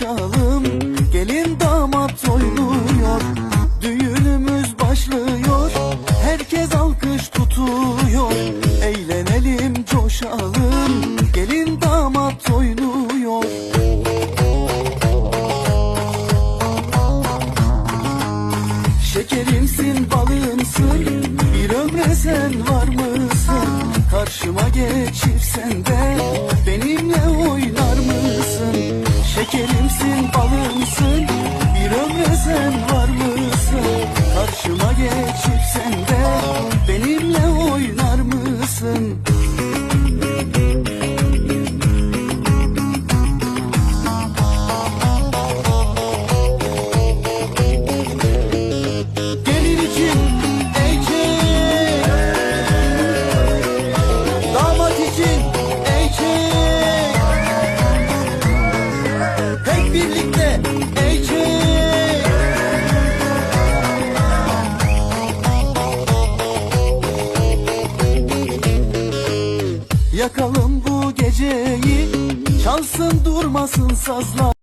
coşalım. Gelin damat oynuyor. Düğünümüz başlıyor. Herkes alkış tutuyor. Eğlenelim coşalım. Gelin damat oynuyor. Şekerimsin balımsın. Bir ömre sen var mısın? Karşıma geçirsen de. Benimle Şekerimsin balımsın Bir ömre sen var mısın? Karşıma geçirsen Hep birlikte eğitim Yakalım bu geceyi Çalsın durmasın sazlar